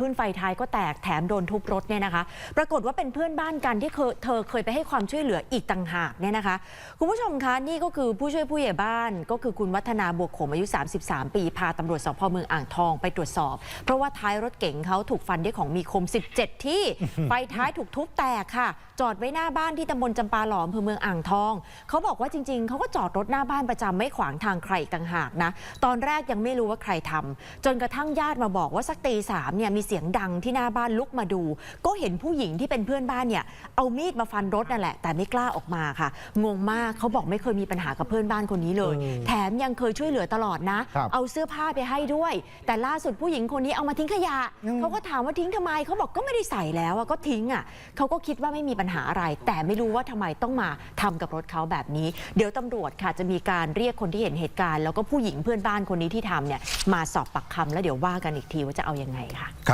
ขึ้นไฟท้ายก็แตกแถมโดนทุบรถเนี่ยนะคะ ปรากฏว่าเป็นเพื่อนบ้านกันที่เธอเคยไปให้ความช่วยเหลืออีกต่างหากเนี่ยนะคะ คุณผู้ชมคะนี่ก็คือผู้ช่วยผู้ใหญ่บ้านก็คือคุณวัฒนาบวกขมอายุ 33 ปี พาตำรวจสพเมืองอ่างทองไปตรวจสอบ เพราะว่าท้ายรถเก๋งเขาถูกฟันด้วยของมีคม 17 ที่ ไฟท้ายถูกทุบแตกค่ะ จอดไว้หน้าบ้านที่ตำบลจำปาหลอมอำเภอเมืองอ่างทองเขาบอกว่าจริง ๆเขาก็จอดรถหน้าบ้านประจำไม่ขวางทางใครกต่างหากนะตอนแรกยังไม่รู้ว่าใครทำจนกระทั่งญาติมาบอกว่าสักตีสามเนี่ยมีเสียงดังที่หน้าบ้านลุกมาดู ก็เห็นผู้หญิงที่เป็นเพื่อนบ้านเนี่ยเอามีดมาฟันรถนั่นแหละ แต่ไม่กล้าออกมาค่ะ งงมากเขาบอกไม่เคยมีปัญหากับเพื่อนบ้านคนนี้เลยเออแถมยังเคยช่วยเหลือตลอดนะ ครับ เอาเสื้อผ้าไปให้ด้วย แต่ล่าสุดผู้หญิงคนนี้เอามาทิ้งขยะอืมเขาก็ถามว่าทิ้งทำไมเขาบอกก็ไม่ได้ใส่แล้วอะก็ทิ้งอะเขาก็คิดว่าไม่มีปัญหาอะไร แต่ไม่รู้ว่าทำไมต้องมาทำกับรถเขาแบบนี้ เดี๋ยวตำรวจค่ะจะมีการเรียกคนที่เห็นเหตุการณ์ แล้วก็ผู้หญิงเพื่อนบ้านคนนี้ที่ทำเนี่ยมาสอบปากคำแล้วเดี๋ยวว่ากันอีกทีว่าจะเอายังไงค่ะ ครับ